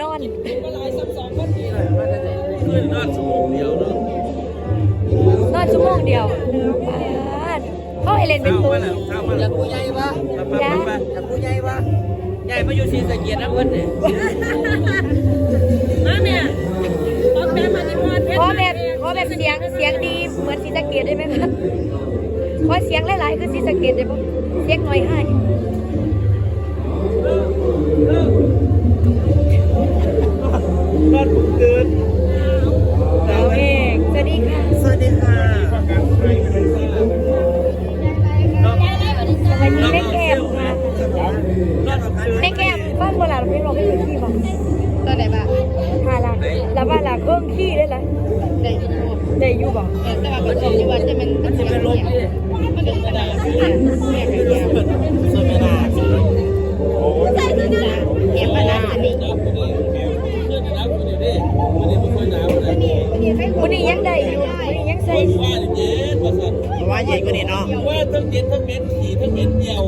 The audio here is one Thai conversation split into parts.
มองพี่น้องไม่ได้นอนขึ้นนอนชั่วโมงเดียวเนาะนอนชั่วโมงเดียวปาดเขาเอเลนเป็นเข้าตัวมาแล้วเข้ามาอแล้ยาวกกูใหญ่ปะไปไปไปอยากกูใหญ่ปะใหญ่มาอยู่ซีสะเกียรตินะเพื่อนเนี่ยมาแม่ออกแบบมาที่พอดเพชรขอแบบขอแบบเสียงเสียงดีเหมือนซีสะเกตได้ไหมคะขอเสียงหลายๆคือซีสะเกตได้ปะเสียงหน่อยให้ นอนผมตื่นเราเองสวัสดีค่ะสวัสดีค่ะวันนี้แม่แก้มมานอนผมตื่นแก้มบ้านโบราณไม่บอกไม่ถึงที่บอกตัวไหนบ้างค่ะละแล้วว่านละเครื่องขี้ได้ละได้ยินบ่ได้อยู่บอกเออแต่ว่าคนบอกอยู่ว่าจะเป็นมันจะเป็นลมมันเป็นกระดาษเนี่ยแม่กัน ยังได้อยู่วันนี้ยังใส่ว่าเย็นว่าสั่นว่าใหญ่กว่านี้เนาะว่าทั้งเย็นทั้งเหม็นขี่ทั้งเหม็นเยี่ยว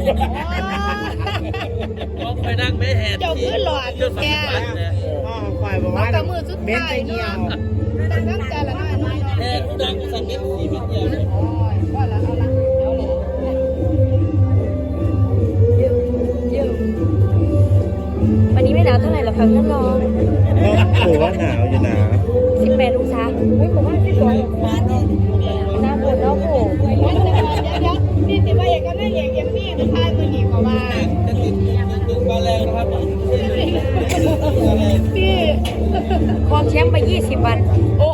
ลองไปนั่งไม่แหดเจ้าคือหลอดเจ้าสัแกมผัสเนี่ยพ่อคอยบอกว่าแต่มือสุดท้ายเนาะตั้งใจละน้อยน้อยแหดผู้ดังสั่นเหม็นขี่เหม็นเยี่ยว นาวเท่าไหร่หรอกค่ะท่านรองถือว่าหนาวอยู่นะสิบแปดองศาเฮ้ยผมว่าสิบสององศาหน้าฝนแล้วโผล่เดี๋ยวเดี๋ยวนี่ติว่าอย่างก็นั่งอย่างยังมีสุดท้ายมือหนีกว่าจะติดติดบอลแรงนะครับพี่ครองแชมป์ไปยี่สิบวันโอ้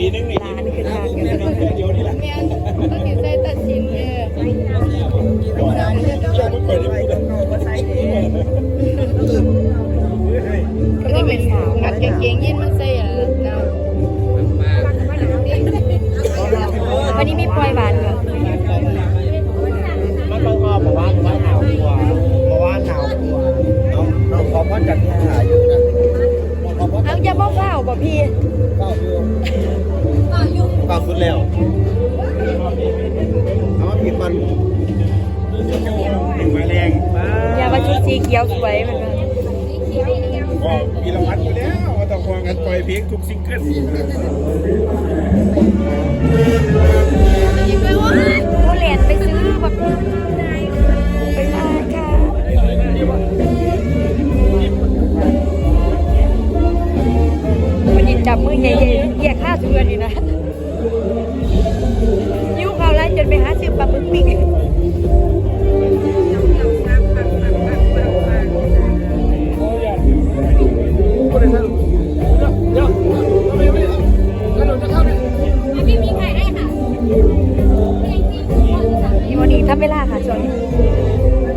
ปีนึงนี่หลานขึ้นทางกันเดียวนี่แหละแม่ต้องติดใจตัดสินเลยก่อนจะไม่เปิดได้พูดก็ไม่เป็นสาวอัดกางเกงยีนมันใส่อะเนาะวันนี้มีปล่อยหวานเหรอมันต้องก็บอกว่าว่าหนาวกว่าบอกว่าหนาวกว่าเอาเราขอพัดกันที่หาอยู่นะขอพัดเอาอย่าบอกเปล่า บ่พี่เก้าอยู่เก้าสุดแล้วเอาผิดมันถึงมาแรงอย่ามาชุดสีเขียวสวยเหมือนกันก็มีรางวัลอยู่แล้วว่าต้องควงกันปล่อยเพลงทุกซิงเกิล ปปลาบึกปิ้งพี่วันนี้ทำเวลาค่ะช่วงนี้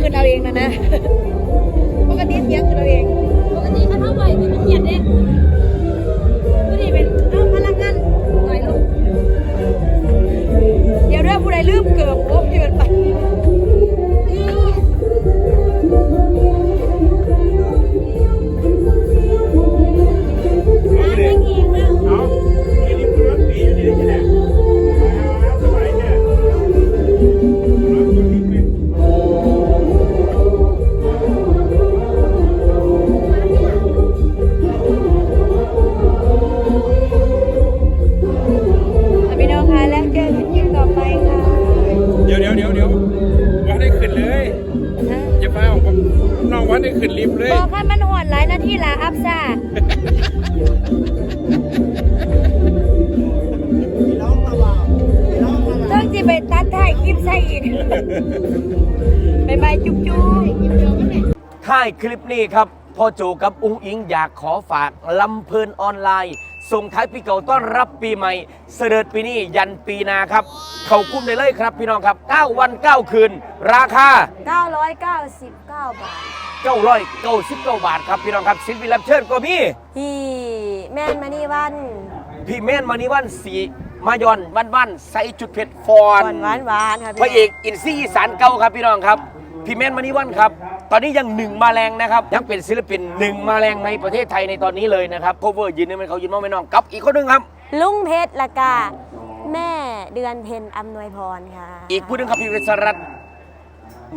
คืนเราเองนะนะ ปกติเสียงคือเราเองปกติเขาเท่าไหร่ที่มันเหียดเด้ผู้ดีเป็นเอาพลังงานหน่อยลูก เดี๋ยวเรื่องผู้ใดลืมเกือบโอ๊บเกินไป บายบายจุ๊บจุ๊บท้ายคลิปนี้ครับพ่อโจกับอุ้งอิงอยากขอฝากลำเพลินออนไลน์ ส่งท้ายปีเก่าต้อนรับปีใหม่ เสด็จปีนี้ยันปีหนาครับ เขากุ้มได้เลยครับพี่น้องครับ 9 วัน 9 คืน ราคา 999 บาท 999 บาทครับพี่น้องครับสินวิลับเชิญก็มีพี่แม่นมานี่วัน พี่เม่นมานิวันสี มายอนวันวันใส่จุดเผ็ดฟอนหวานหวานหวานครับพระเอกอินซี่อีสานเก่าครับพี่น้องครับพี่แมนมานิวันครับ ตอนนี้ยังหนึ่งมาแรงนะครับยังเป็นศิลปินหนึ่งมาแรงในประเทศไทยในตอนนี้เลยนะครับโคเวอร์ยืนนึงเป็นเขายืนมองไม่น้องกับอีกคนหนึงครับ ลุงเพชรละกาแม่เดือนเพ็ญอำนวยพรค่ะอีกผู้หนึงครับพี่วิศรัตน์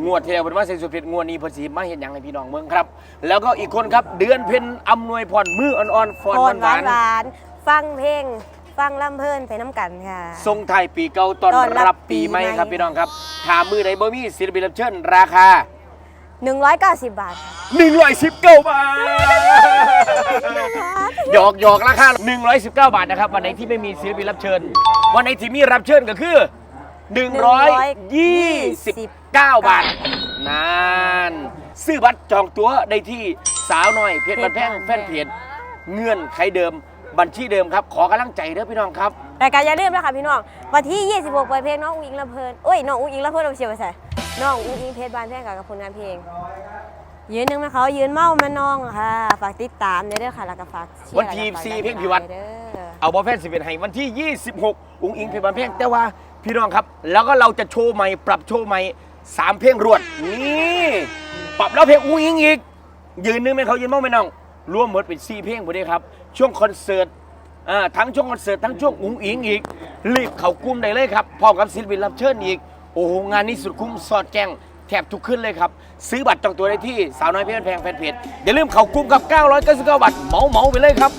งวดเทวเป็นว่าเซนสุดเพชรงวดนี้เพอสีมาเห็นอย่างให้พี่น้องเมืองครับ แล้วก็อีกคนครับเดือนเพ็ญอำนวยพรมืออ่อนๆฟอนพรหวาวหานนหวานฟังเพลง ฟังลำเพลินไปน้ำกันค่ะๆทรงไทายปีเก่าต้อนต้อนรัรับบปีปีใหม่ใหม่ ครับพี่น้องครับถามมือไหนบ่มีศิลปินรับเชิญราคา 190 บาทค่ะ119 บาทหยอกหยอกราคา119 บาทนะครับ วันไหนที่ไม่มีศิลปินรับเชิญ วันไหนที่มีรับเชิญก็คือ 129 บาทนานซื้อบัตรจองตั๋วได้ที่สาวน้อยเพจบันแพงแฟนเพจเงื่อนไขเดิม บัญชีเดิมครับ ขอกำลังใจเด้อพี่น้องครับรายการอย่าลืมนะคะพี่น้องวันที่ 26ปล่อยเพลงน้องอุ้งอิงลำเพลินโอ้ยน้องอุ้งอิงลำเพลินเราเชียร์ไปใส่น้องอุ้งอิงเพชรบานแพงกับผลงานเพลง ยืนหนึ่งมาเขายืนเมามาน้องค่ะฝากติดตามเด้อค่ะแล้วก็ฝากเชียร์วันที่แล้วก็ฝากสี่ดัเพลงพิวัตรเด้อ เอาบอลแฟนสิบเอ็ดให้วันที่ 26 อุ้งอิงเพลงบันเพลงแต่ว่าพี่น้องครับ แล้วก็เราจะโชว์ใหม่ ปรับโชว์ใหม่สามเพลงรวด นี่ปรับแล้วเพลงอุ้งอิงอีก ยืนนึงไม่เขายืนมองไม่น้องรวมหมดเป็นสี่เพลงหมดเลยครับ ช่วงคอนเสิร์ตอ่าทั้งช่วงคอนเสิร์ตทั้งช่วงอุ๋งอิงอีก รีบเขากลุ้มได้เลยครับพร้อมกับศิลปินรับเชิญอีก โอ้โหงานนี้สุดคุ้มสอดแจ้งแถบทุกขึ้นเลยครับ ซื้อบัตรจองตัวได้ที่สาวน้อยเพชรแพงแฟนเพจอย่าลืมเขากลุ้มกับ 999บาทเหมาเหมาไปเลยครับ